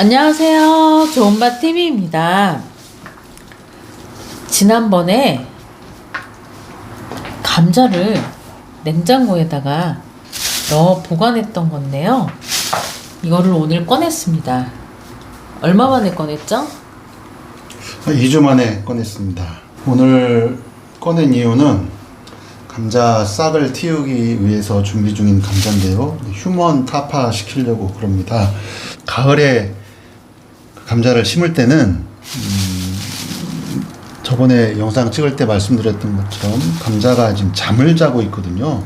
안녕하세요. 좋은맛 TV입니다. 지난번에 감자를 냉장고에다가 넣어 보관했던 건데요. 이거를 오늘 꺼냈습니다. 얼마 만에 꺼냈죠? 2주 만에 꺼냈습니다. 오늘 꺼낸 이유는 감자 싹을 틔우기 위해서 준비 중인 감자인데요. 휴먼 타파 시키려고 그럽니다. 가을에 감자를 심을 때는 음, 저번에 영상 찍을 때 말씀드렸던 것처럼 감자가 지금 잠을 자고 있거든요.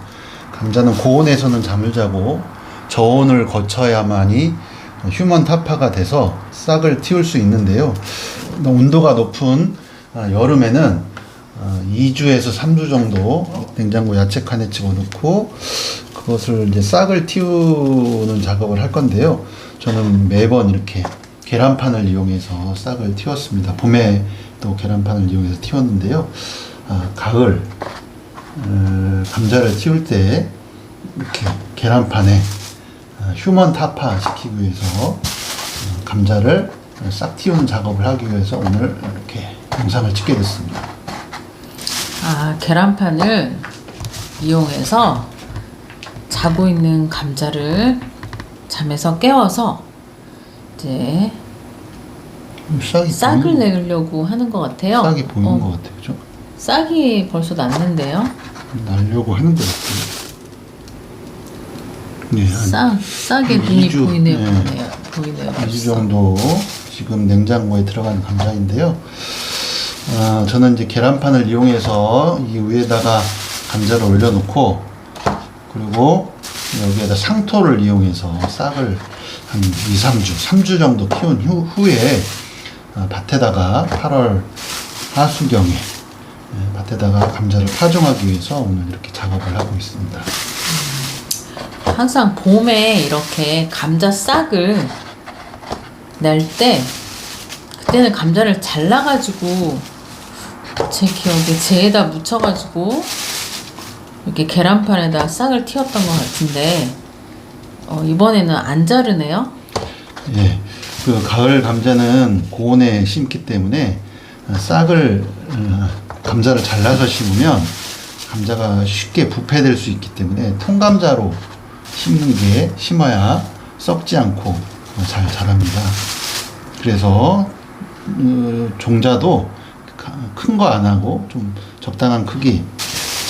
감자는 고온에서는 잠을 자고 저온을 거쳐야만이 휴먼 타파가 돼서 싹을 틔울 수 있는데요. 온도가 높은 아, 여름에는 2주에서 3주 정도 냉장고 야채 칸에 집어넣고 그것을 이제 싹을 틔우는 작업을 할 건데요. 저는 매번 이렇게 계란판을 이용해서 싹을 틔웠습니다. 봄에 또 계란판을 이용해서 틔웠는데요. 아, 가을 어, 감자를 틔울 때 이렇게 계란판에 아, 휴먼 타파 시키기 위해서 어, 감자를 싹 틔우는 작업을 하기 위해서 오늘 이렇게 영상을 찍게 됐습니다. 아, 계란판을 이용해서 자고 있는 감자를 잠에서 깨워서 이제 싹이 싹을 보이는, 내려고 하는 것 같아요. 싹이 보이는 어, 것 같아요, 그죠? 싹이 벌써 났는데요. 날려고 하는 것 같아요. 네, 한 싹, 싹의 한 눈이 이주, 보이네요. 네. 보이네요. 보이네요. 2주 벌써. 정도 지금 냉장고에 들어간 감자인데요. 아, 저는 이제 계란판을 이용해서 이 위에다가 감자를 올려놓고 그리고 여기에다 상토를 이용해서 싹을 한 2, 3주, 3주 정도 키운 후, 후에 아, 밭에다가 8월 하수경에 예, 밭에다가 감자를 파종하기 위해서 오늘 이렇게 작업을 하고 있습니다. 항상 봄에 이렇게 감자 싹을 낼 때 그때는 감자를 잘라가지고 제 기억에 재에다 묻혀가지고 이렇게 계란판에다 싹을 틔웠던 것 같은데 어, 이번에는 안 자르네요. 예, 그 가을 감자는 고온에 심기 때문에 어, 싹을 어, 감자를 잘라서 심으면 감자가 쉽게 부패될 수 있기 때문에 통감자로 심는 게 심어야 썩지 않고 어, 잘 자랍니다. 그래서 어, 종자도 큰 거 안 하고 좀 적당한 크기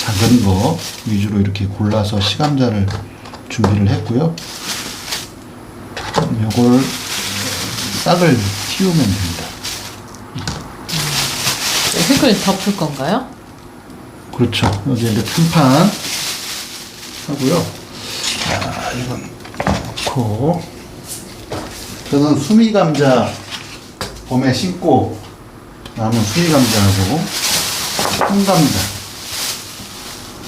작은 거 위주로 이렇게 골라서 시감자를 준비를 했고요. 요걸 싹을 틔우면 됩니다. 흙을 덮을 건가요? 그렇죠. 여기 이제 큰판 하고요. 자, 이건 넣고 저는 수미 감자 봄에 심고 남은 수미 감자하고 홍감자.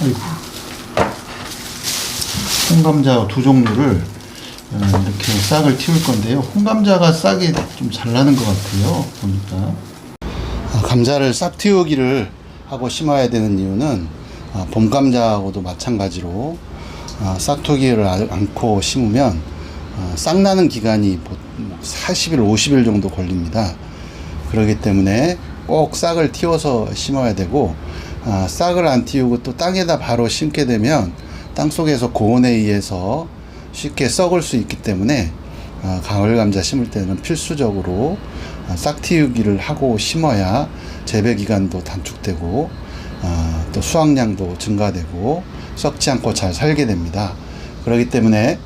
아이고. 홍감자 두 종류를 어, 이렇게 싹을 틔울 건데요. 홍감자가 싹이 좀 잘 나는 것 같아요. 보니까. 아, 감자를 싹 틔우기를 하고 심어야 되는 이유는 아, 봄 감자하고도 마찬가지로 아, 싹트기를 아- 않고 심으면 아, 싹 나는 기간이 40일, 50일 정도 걸립니다. 그렇기 때문에 꼭 싹을 틔워서 심어야 되고 아, 싹을 안 틔우고 또 땅에다 바로 심게 되면 땅 속에서 고온에 의해서 쉽게 썩을 수 있기 때문에 아, 가을 감자 심을 때는 필수적으로 아, 싹 틔우기를 하고 심어야 재배 기간도 단축되고 아, 또 수확량도 증가되고 썩지 않고 잘 살게 됩니다. 그렇기 때문에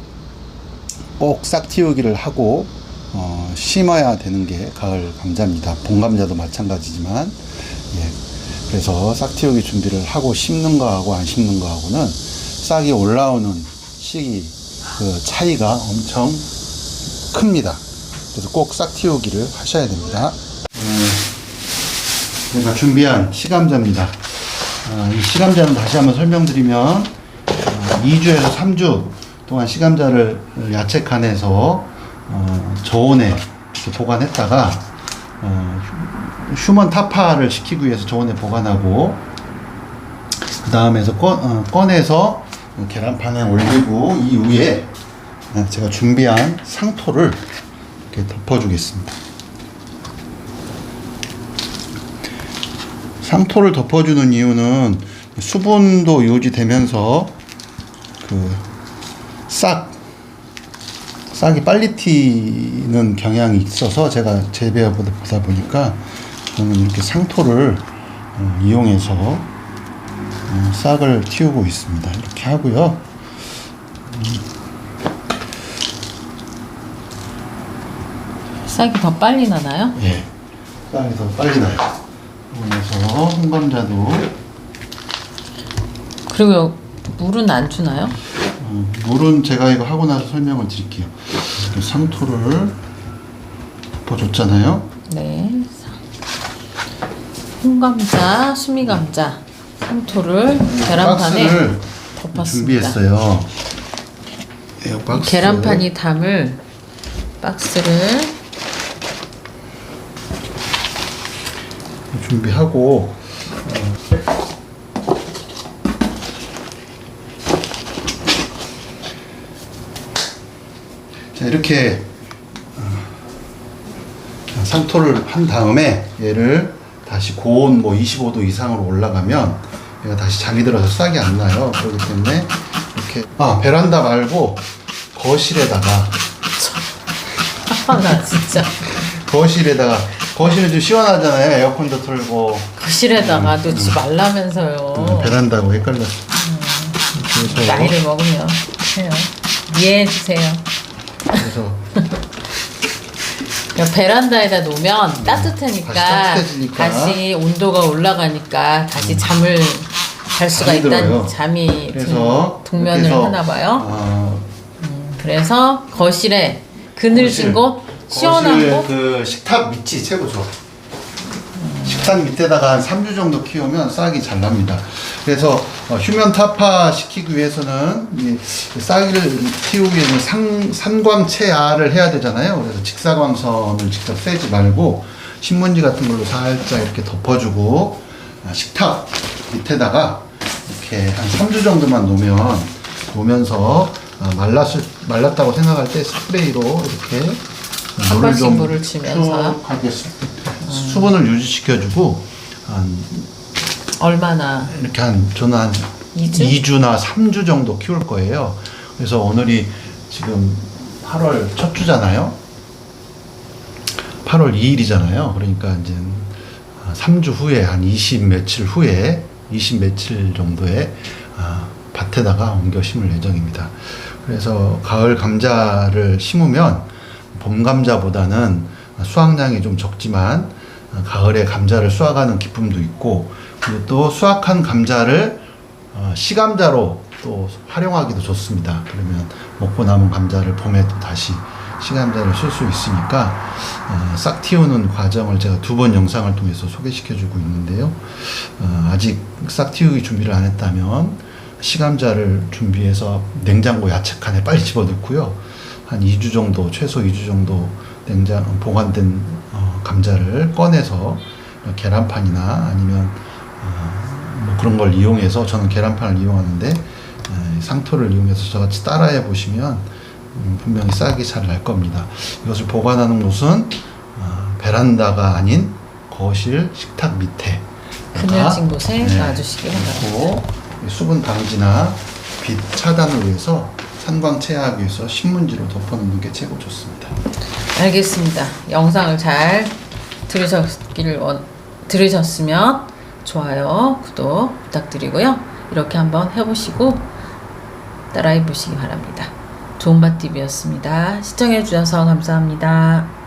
꼭 싹 틔우기를 하고 어, 심어야 되는 게 가을 감자입니다. 봄 감자도 마찬가지지만 예. 그래서 싹 틔우기 준비를 하고 심는 거하고 안 심는 거하고는 싹이 올라오는 시기 그 차이가 엄청 큽니다. 그래서 꼭 싹 틔우기를 하셔야 됩니다. 제가 준비한 시감자입니다. 아, 이 시감자는 다시 한번 설명드리면 어, 2주에서 3주 동안 시감자를 야채 칸에서 어, 저온에 보관했다가 어, 휴- 휴먼 타파를 시키기 위해서 저온에 보관하고 그 다음에서 꺼, 어, 꺼내서 계란판에 올리고 이 위에 어, 제가 준비한 상토를 이렇게 덮어주겠습니다. 상토를 덮어주는 이유는 수분도 유지되면서 그 싹 싹이 빨리 튀는 경향이 있어서 제가 재배해 보다 보니까 저는 이렇게 상토를 어, 이용해서 어, 싹을 틔우고 있습니다. 이렇게 하고요. 싹이 더 빨리 나나요? 예. 싹이 더 빨리 나요. 그래서 홍감자도 그리고 물은 안 주나요? 어, 물은 제가 이거 하고 나서 설명을 드릴게요. 이렇게 상토를 덮어줬잖아요. 네. 홍감자, 수미감자, 상토를 계란판에 박스를 덮었습니다. 준비했어요. 예, 박스. 계란판이 담을 박스를 준비하고 자 이렇게 어, 상토를 한 다음에 얘를 다시 고온 뭐 25도 이상으로 올라가면 얘가 다시 잠이 들어서 싹이 안 나요. 그렇기 때문에 이렇게 아 베란다 말고 거실에다가 아나 진짜 거실에다가 거실은 좀 시원하잖아요. 에어컨도 틀고 거실에다가 놓지 말라면서요. 어, 베란다고 헷갈렸어. 그래서 나이를 먹으면 해요. 이해해 주세요. 그래서 그냥 베란다에다 놓으면 따뜻하니까 음. 다시 따뜻해지니까. 다시 온도가 올라가니까 다시 잠을 잘 수가. 있다는 잠이 그래서 동, 면을 이렇게 해서, 하나 봐요. 어, 그래서 거실에 그늘진 거실. 곳 시원한 곳 그 식탁 밑이 최고 좋아. 식탁 밑에다가 한 3주 정도 키우면 싹이 잘 납니다. 그래서 어, 휴면 타파 시키기 위해서는 이 싹을 키우기 위해서는 상, 산광체알을 해야 되잖아요. 그래서 직사광선을 직접 쐬지 말고 신문지 같은 걸로 살짝 이렇게 덮어주고 아, 식탁 밑에다가 이렇게 한 3주 정도만 놓으면 놓으면서 아, 말랐을 말랐다고 생각할 때 스프레이로 이렇게 한 번씩 좀 물을? 쭉 하게 수- 수분을 유지시켜주고 한 얼마나 이렇게 한 저는 한이 주? 나 3주 정도 키울 거예요. 그래서 오늘이 지금 8월 첫 주잖아요. 8월 2일이잖아요. 그러니까 이제 3주 후에 한 20 며칠 후에 20 며칠 정도에 아, 밭에다가 옮겨 심을 예정입니다. 그래서 가을 감자를 심으면 봄 감자보다는 수확량이 좀 적지만 아, 가을에 감자를 수확하는 기쁨도 있고 그리고 또 수확한 감자를 어, 시감자로 또 활용하기도 좋습니다. 그러면 먹고 남은 감자를 봄에 또 다시 시감자를 쓸수 있으니까 어, 싹 틔우는 과정을 제가 두 번 영상을 통해서 소개시켜주고 있는데요. 어, 아직 싹 틔우기 준비를 안 했다면 시감자를 준비해서 냉장고 야채칸에 빨리 집어넣고요. 한 2주 정도 최소 2주 정도 냉장 보관된 어, 감자를 꺼내서 계란판이나 아니면 어, 뭐 그런 걸 이용해서 저는 계란판을 이용하는데 에, 상토를 이용해서 저같이 따라해 보시면 음, 분명히 싹이 잘 날 겁니다. 이것을 보관하는 곳은 어, 베란다가 아닌 거실 식탁 밑에 그늘진 곳에 놔주시기 바랍니다. 수분 방지나 빛 차단을 위해서 산광 체하기 위해서 신문지로 덮어놓는 게 최고 좋습니다. 알겠습니다. 영상을 잘 들으셨기를 원, 들으셨으면 좋아요, 구독 부탁드리고요. 이렇게 한번 해보시고 따라해 보시기 바랍니다. 좋은 밭TV였습니다. 시청해 주셔서 감사합니다.